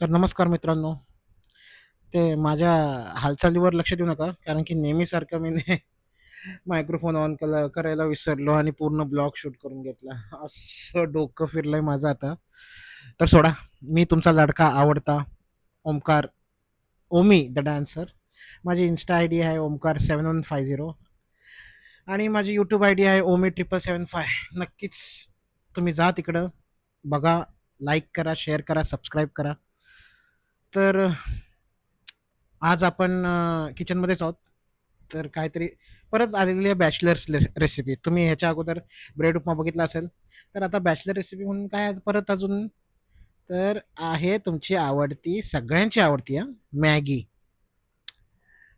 तर नमस्कार मित्रांनो. ते माझ्या हालचालीवर लक्ष देऊ नका, कारण की नेहमीसारखं मी ने मायक्रोफोन ऑन केला करायला विसरलो आणि पूर्ण ब्लॉग शूट करून घेतला. असं डोकं फिरलंय माझं आता. तर सोडा. मी तुमचा लाडका आवडता ओमकार, ओमी द डान्सर. माझी इन्स्टा आयडी आहे ओमकार7150 आणि माझी यूट्यूब आय डी आहे ओमी777 नक्कीच तुम्ही जा तिकडं, बघा, लाईक करा, शेअर करा, सबस्क्राईब करा. तर आज आपण किचनमध्येच आहोत. तर काहीतरी परत आलेली आहे बॅचलर्स रेसिपी. तुम्ही ह्याच्या अगोदर ब्रेड उपमा बघितला असेल. तर आता बॅचलर रेसिपी म्हणून काय परत अजून तर आहे तुमची आवडती, सगळ्यांची आवडती हां, मॅगी.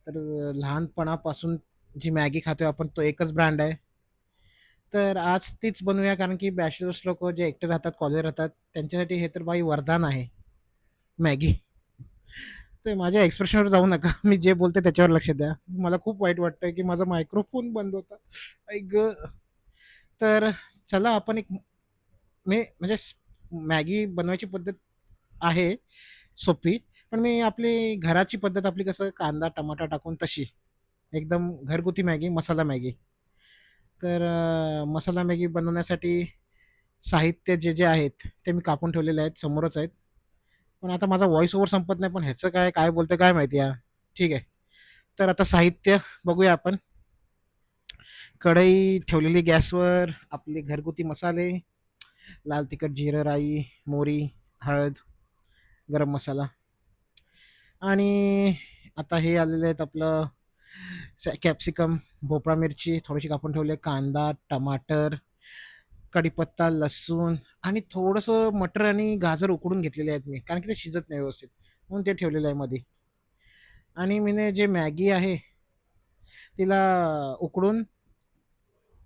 तर लहानपणापासून जी मॅगी खातोय आपण तो एकच ब्रँड आहे. तर आज तीच बनवूया कारण की बॅचलर्स लोक जे एकटे राहतात, कॉलेज राहतात, त्यांच्यासाठी हे तर बाई वरदान आहे, मॅगी. ते माझ्या एक्सप्रेशनवर जाऊ नका. मी जे बोलते त्याच्यावर लक्ष द्या. मला खूप वाईट वाटतंय की माझा मायक्रोफोन बंद होता. ऐक तर चला आपण एक मी म्हणजे मॅगी बनवायची पद्धत आहे सोपी. पण मी आपली घराची पद्धत आपली कसं कांदा, टमाटा टाकून तशी. एकदम घरगुती मॅगी, मसाला मॅगी. तर मसाला मॅगी बनवण्यासाठी साहित्य जे-जे आहेत, ते मी कापून ठेवलेले आहेत, समोरच आहेत. पण आता माझा व्हॉईस ओव्हर संपत नाही, पण ह्याचं काय, काय बोलतं काय माहिती आहे ठीक आहे. तर आता साहित्य बघूया आपण. कढई ठेवलेली गॅसवर, आपले घरगुती मसाले, लाल तिखट, जिरं, राई, मोरी हळद, गरम मसाला आणि आता हे आलेले आहेत आपलं कॅप्सिकम, भोपळा मिरची थोडीशी कापून ठेवली आहे, कांदा, टमाटर, कढीपत्ता, लसूण आणि थोडंसं मटर आणि गाजर उकडून घेतलेले आहेत मी, कारण की ते शिजत नाही व्यवस्थित. म्हणून ते ठेवलेलं आहे मध्ये. आणि मीने जे मॅगी आहे, तिला उकडून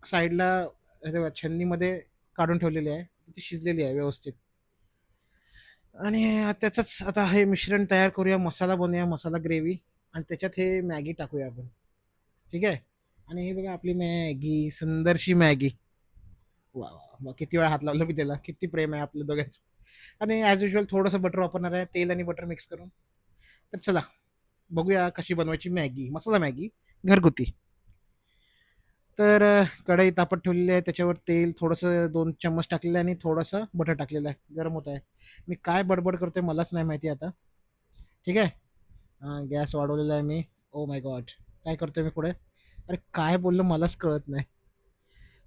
साईडला छंदीमध्ये छन्नीमध्ये काढून ठेवलेली आहे. ती शिजलेली आहे व्यवस्थित. आणि त्याचंच आता हे मिश्रण तयार करूया, मसाला बनवूया, मसाला ग्रेव्ही आणि त्याच्यात हे मॅगी टाकूया आपण. ठीक आहे. आणि हे बघा आपली मॅगी, सुंदरशी मॅगी. वा वा किती वेळा हात लावला मी त्याला. किती प्रेम आहे आपल्या दोघांचं. आणि ॲज युजुअल थोडंसं बटर वापरणार आहे, तेल आणि बटर मिक्स करून. तर चला, बघूया कशी बनवायची मॅगी, मसाला मॅगी घरगुती. तर अ, कढई तापत ठेवलेली आहे, त्याच्यावर तेल थोडंसं 2 चम्मच टाकलेलं आहे आणि थोडंसं बटर टाकलेलं आहे, गरम होत आहे. मी काय बडबड करतोय मलाच नाही माहिती आता. ठीक आहे. अ, गॅस वाढवलेला आहे मी. Oh my god! काय करतोय मी पुढे? अरे काय बोललो मलाच कळत नाही.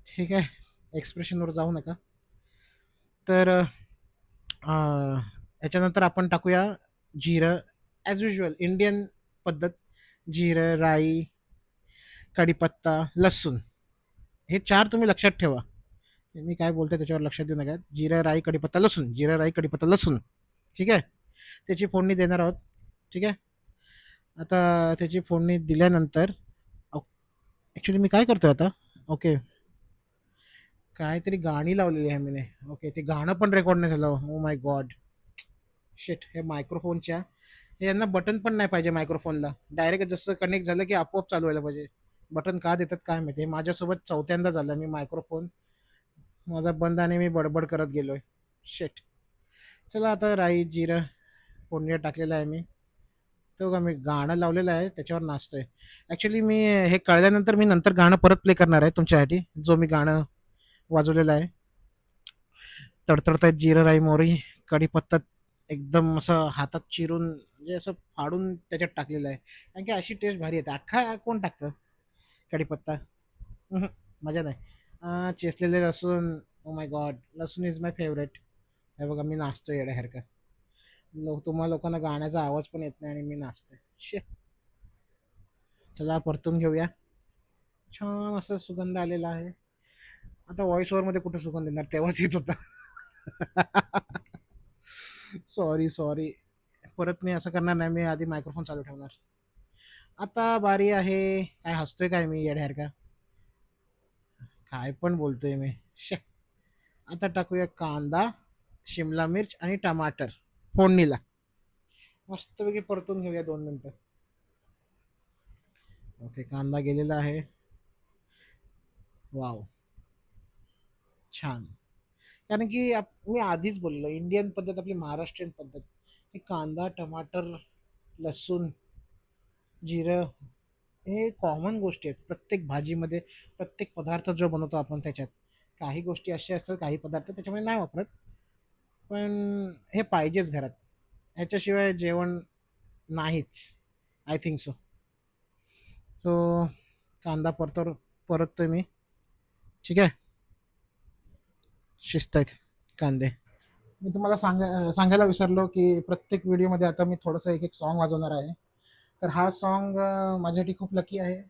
ठीक आहे. एक्सप्रेशनवर जाऊ नका. तर याच्यानंतर आपण टाकूया जिरं, ॲज युजल इंडियन पद्धत. जिरं, राई, कढीपत्ता, लसूण. हे चार तुम्ही लक्षात ठेवा. मी काय बोलते त्याच्यावर लक्ष देऊ नका. जिरं, राई, कढीपत्ता, लसूण. जिरं, राई, कढीपत्ता, लसूण. ठीक आहे. त्याची फोडणी देणार आहोत. ठीक आहे. आता त्याची फोडणी दिल्यानंतर ॲक्च्युली मी काय करतो आता? ओके. काहीतरी गाणी लावलेली आहे मीने. ओके. ते गाणं पण रेकॉर्ड नाही झालं. Oh my god! शिट! हे मायक्रोफोनच्या यांना बटन पण नाही पाहिजे मायक्रोफोनला. डायरेक्ट जसं कनेक्ट झालं की आपोआप चालू व्हायला पाहिजे. बटन का देतात काय माहिती. हे माझ्यासोबत चौथ्यांदा झालं. मी मायक्रोफोन माझा बंद आणि मी बडबड करत गेलो आहे शेट चला आता राई, जिरं फोडणीला टाकलेलं आहे मी. तो का मी गाणं लावलेलं आहे, त्याच्यावर नाचतोय. ॲक्च्युली मी हे कळल्यानंतर मी नंतर गाणं परत प्ले करणार आहे तुमच्यासाठी, जो मी गाणं वाजवलेलं आहे. तडतडतायत जिरं, राई, मोरी कढीपत्ता एकदम असं हातात चिरून म्हणजे असं फाडून त्याच्यात टाकलेलं आहे. कारण की अशी टेस्ट भारी येते. अख्खा कोण टाकतं कढीपत्ता? मजा नाही. चेसलेले लसूण, ओ माय गॉड! लसूण इज माय फेवरेट हे बघा मी नाचतो येड्यासारखं लो तुम्हाला लोकांना गाण्याचा आवाज पण येत नाही आणि मी नाचतो शे चला परतून घेऊया. छान असा सुगंध आलेला आहे. आता व्हॉइस ओव्हरमध्ये कुठे सुगंध येणार? तेव्हाच येत होता. Sorry, sorry. परत मी असं करणार नाही. मी आधी मायक्रोफोन चालू ठेवणार. आता बारी आहे काय हसतोय काय मी येड्यासारखा? काय पण बोलतोय मी. शे! आता टाकूया कांदा, शिमला मिर्च आणि टमाटर फोडणीला. मस्तपैकी परतून घेऊया दोन मिनटं ओके. कांदा गेलेला आहे. वाव छान. कारण की आप- मी आधीच बोललो इंडियन पद्धत आपली महाराष्ट्रीयन पद्धत. हे कांदा टमाटर लसूण जिरं हे कॉमन गोष्टी आहेत. प्रत्येक भाजीमध्ये प्रत्येक पदार्थ जो बनवतो आपण त्याच्यात काही गोष्टी अशा असतात काही पदार्थ त्याच्यामध्ये नाही वापरत. पण हे पाहिजेच घरात. ह्याच्याशिवाय जेवण नाहीच. आय थिंक सो सो कांदा परतो परततोय मी. ठीक आहे? शिस्त आहेत कांदे. मी तुम्हाला सांगा सांगायला विसरलो की प्रत्येक व्हिडिओमध्ये आता मी थोडंसं एक एक सॉन्ग वाजवणार आहे. तर हा सॉन्ग माझ्यासाठी खूप लकी आहे.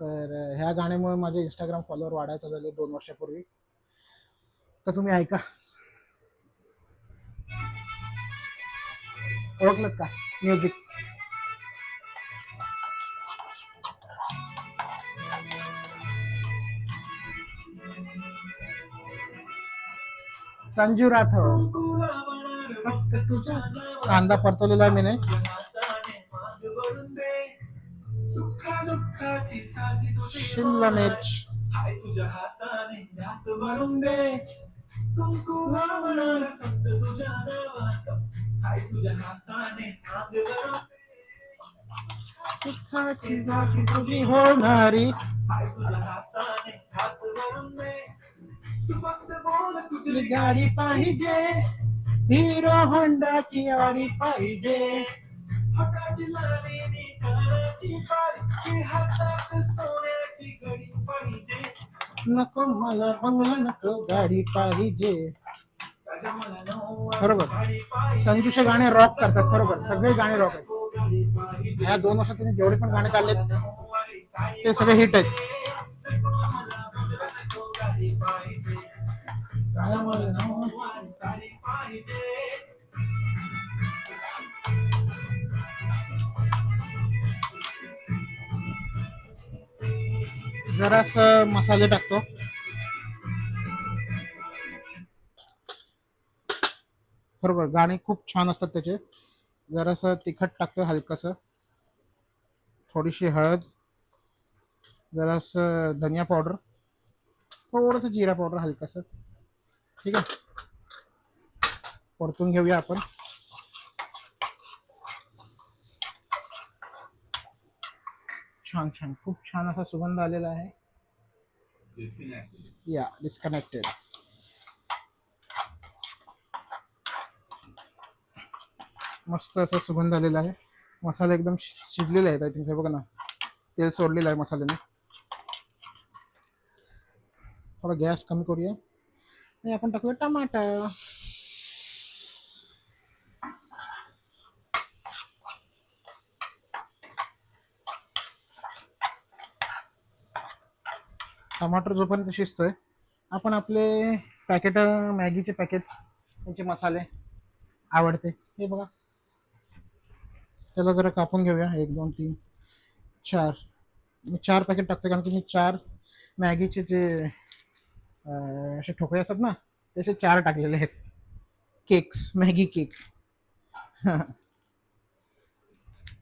तर ह्या गाण्यामुळे माझे इंस्टाग्राम फॉलोअर वाढायला चालू झाले दोन वर्षापूर्वी. तर तुम्ही ऐका. ओळखलं का? म्युझिक संजू राठोड. तुझा कांदा परतवलेला मी नाही शिमला मिर्च. होणारी. हाय तुझ्या हाताने ध्यास भरून दे तू फक्त बोल तुझी तुझी गाडी पाहिजे हिरो होंडा की गाडी पाहिजे। हाताची लाली कानाची बारी हातात सोन्याची घडी पाहिजे। नको मला बंगला नको गाडी पाहिजे। राजा मला नऊवारी बरोबर. साडी पाहिजे। संजूचे गाणे रॉक करतात खरोबर सगळे गाणे रॉक आहेत. तो गाडी पाहिजे। ह्या दोन वर्षात तिने जेवढे पण गाणे काढलेत नऊवारी साडी ते सगळे हिट आहेत. जरास मसाले टाकतो. बरोबर गाणे खूप छान असतात त्याचे. जरासं तिखट टाकतो हलकस. थोडीशी हळद. जरासं धनिया पावडर. थोडस जिरा पावडर हलकस. ठीक आहे परतून घेऊया आपण. छान छान. खूप छान असा सुगंध आलेला आहे. या डिस्कनेक्टेड मस्त असा सुगंध आलेला आहे. मसाला एकदम शिजलेला आहे हे बघा ना. तेल सोडलेलं आहे मसाल्याने. थोडा गॅस कमी करूया. आणि आपण टाकूया टमाटर. टमाटर जोपर्यंत शिजतोय आपण आपले पॅकेट मॅगीचे पॅकेट्स त्यांचे मसाले आवडते. हे बघा. त्याला जरा कापून घेऊया. एक दोन तीन चार. मी चार पॅकेट टाकतो कारण की मी चार मॅगीचे जे असे ठोकळे असतात ना त्याचे चार टाकलेले आहेत. Cakes Maggi cake.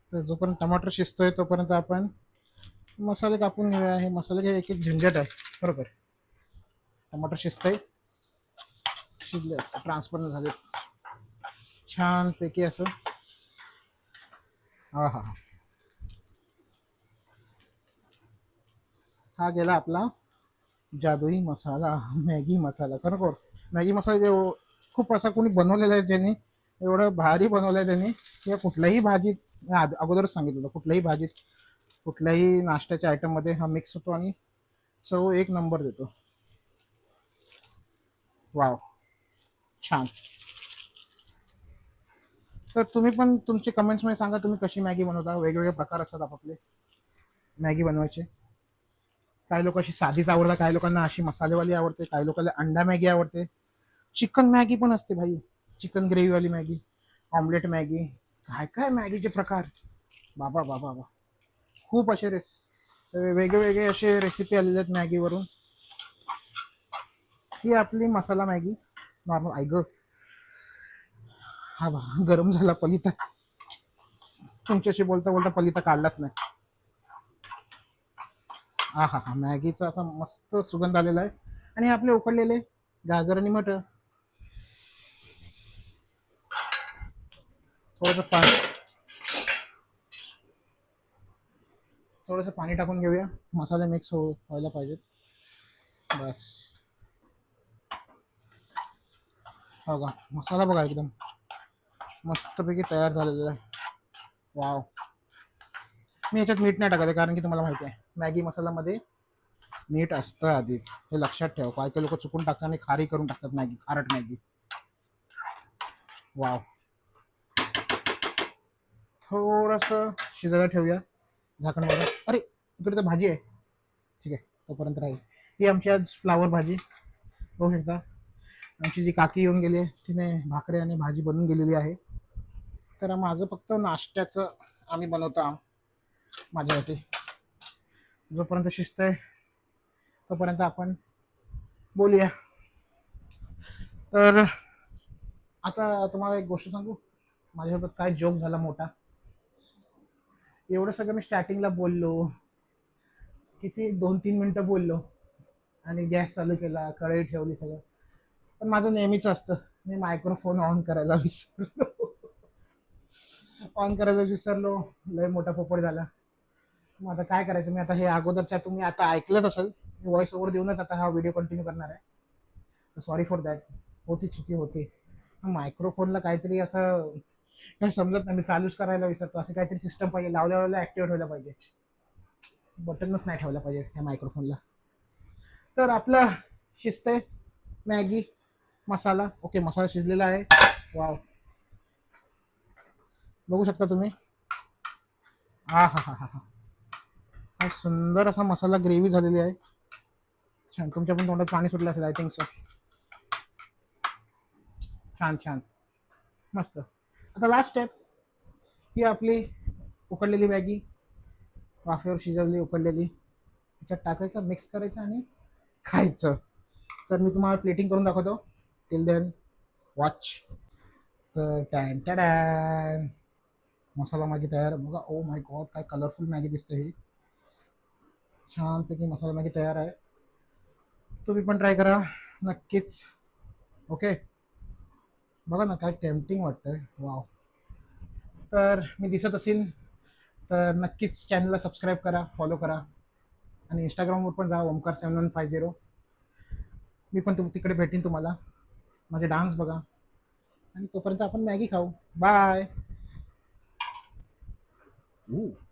तर जोपर्यंत टमाटर शिजतोय तोपर्यंत आपण मसाले कापून घेऊया. हे मसाले घ्या एक एक झिंझट आहे बरोबर. टमाटर शिजतंय. शिजले ट्रान्सफर झाले. छान पैकी असं. हा हा. हा गेला आपला जादुई मसाला मॅगी मसाला खरोखर मॅगी मसाला जे खूप असा कोणी बनवलेला आहे ज्यांनी एवढं भारी बनवलं आहे त्यांनी किंवा कुठल्याही भाजीत अगोदरच सांगितलं कुठल्याही भाजीत कुठल्याही नाश्त्याच्या आयटममध्ये हा मिक्स होतो आणि चव एक नंबर देतो. वाव छान. तर तुम्ही पण तुमचे कमेंट्समध्ये सांगा तुम्ही कशी मॅगी बनवता? वेगवेगळे प्रकार असतात आपापले. मॅगी बनवायचे. काही लोक अशी साधीच आवडतात काही लोकांना अशी मसालेवाली आवडते काही लोकांना अंडा मॅगी आवडते. चिकन मॅगी पण असते भाई. चिकन ग्रेव्हीवाली मॅगी ऑमलेट मॅगी काय काय मॅगीचे प्रकार? बाबा बाबा बाबा. खूप असे रेस वेगळे वेगळे असे रेसिपी आलेले आहेत मॅगीवरून. ही आपली मसाला मॅगी नॉर्मल आय हा बा गरम झाला पलिता. तुमच्याशी बोलता बोलता पलिता काढलाच नाही. हा हा हा. मॅगीचा असा मस्त सुगंध आलेला आहे. आणि आपले उकडलेले गाजर आणि मटर. थोडंसं पाणी. थोडंसं पाणी टाकून घेऊया. मसाले मिक्स हो व्हायला पाहिजेत. बस. हो का? मसाला बघा एकदम. मस्तपैकी तयार झालेला आहे. वाव मी याच्यात मीठ नाही टाकत आहे कारण की तुम्हाला माहिती आहे. मॅगी मसाल्यामध्ये मीठ असतं आधीच. हे लक्षात ठेव. काय काही लोक चुकून टाकतात आणि खारी करून टाकतात मॅगी खारट मॅगी. वाव. थोडस शिजायला ठेवूया झाकण वगैरे अरे इकडे तर भाजी आहे. ठीक आहे तोपर्यंत राहील. ही आमची आज फ्लावर भाजी. बघू शकता. आमची जी काकी येऊन गेली आहे तिने भाकरी आणि भाजी बनवून गेलेली आहे. तर माझं फक्त नाश्त्याचं आम्ही बनवतो माझ्यासाठी. जोपर्यंत शिस्त आहे तोपर्यंत आपण बोलूया. तर आता तुम्हाला एक गोष्ट सांगू. माझ्यासोबत काय जोक झाला मोठा. एवढं सगळं मी स्टार्टिंगला बोललो. किती दोन तीन मिनटं बोललो. आणि गॅस चालू केला कढई ठेवली सगळं. पण माझं नेहमीच असतं. मी मायक्रोफोन ऑन करायला विसरलो. ऑन करायला विसरलो. लय मोठा पोपट झाला. मग आता काय करायचं? मी आता हे अगोदरच्या तुम्ही आता ऐकलंच असेल. मी व्हॉइस ओव्हर देऊनच आता हा व्हिडिओ कंटिन्यू करणार आहे. सॉरी फॉर दॅट होती चुकी होती. मायक्रोफोनला काहीतरी असं काही समजत नाही. मी चालूच करायला विसरतो. असं काहीतरी सिस्टम पाहिजे. लावल्या लावल्या ॲक्टिवेट ठेवलं पाहिजे. बटनच नाही ठेवलं पाहिजे ह्या मायक्रोफोनला तर आपलं शिस्त आहे. मॅगी मसाला. ओके मसाला शिजलेला आहे. वाव बघू शकता तुम्ही. हा हा हा हा हा हा सुंदर असा मसाला ग्रेव्ही झालेली आहे. छान तुमच्या पण तोंडात पाणी सुटलं असेल आय थिंक सो छान छान. मस्त. आता लास्ट स्टेप ही आपली उकडलेली मॅगी वाफेवर शिजवली उकडलेली. त्याच्यात टाकायचं मिक्स करायचं आणि खायचं. तर मी तुम्हाला प्लेटिंग करून दाखवतो. टिल देन वॉच तर टॅन टॅन मसाला मॅगी तयार. बघा ओ माय गॉड काय कलरफुल मॅगी दिसते ही. छानपैकी मसाला मॅगी तयार आहे. तुम्ही पण ट्राय करा. नक्कीच. ओके बघा ना काय टेम्पटिंग वाटतंय. वाव तर मी दिसत असेल तर नक्कीच चॅनलला सबस्क्राईब करा फॉलो करा. आणि इंस्टाग्रामवर पण जा Omkar seven one five zero. मी पण तुम तिकडे भेटीन तुम्हाला. माझे डान्स बघा. आणि तोपर्यंत आपण मॅगी खाऊ. Bye Ooh.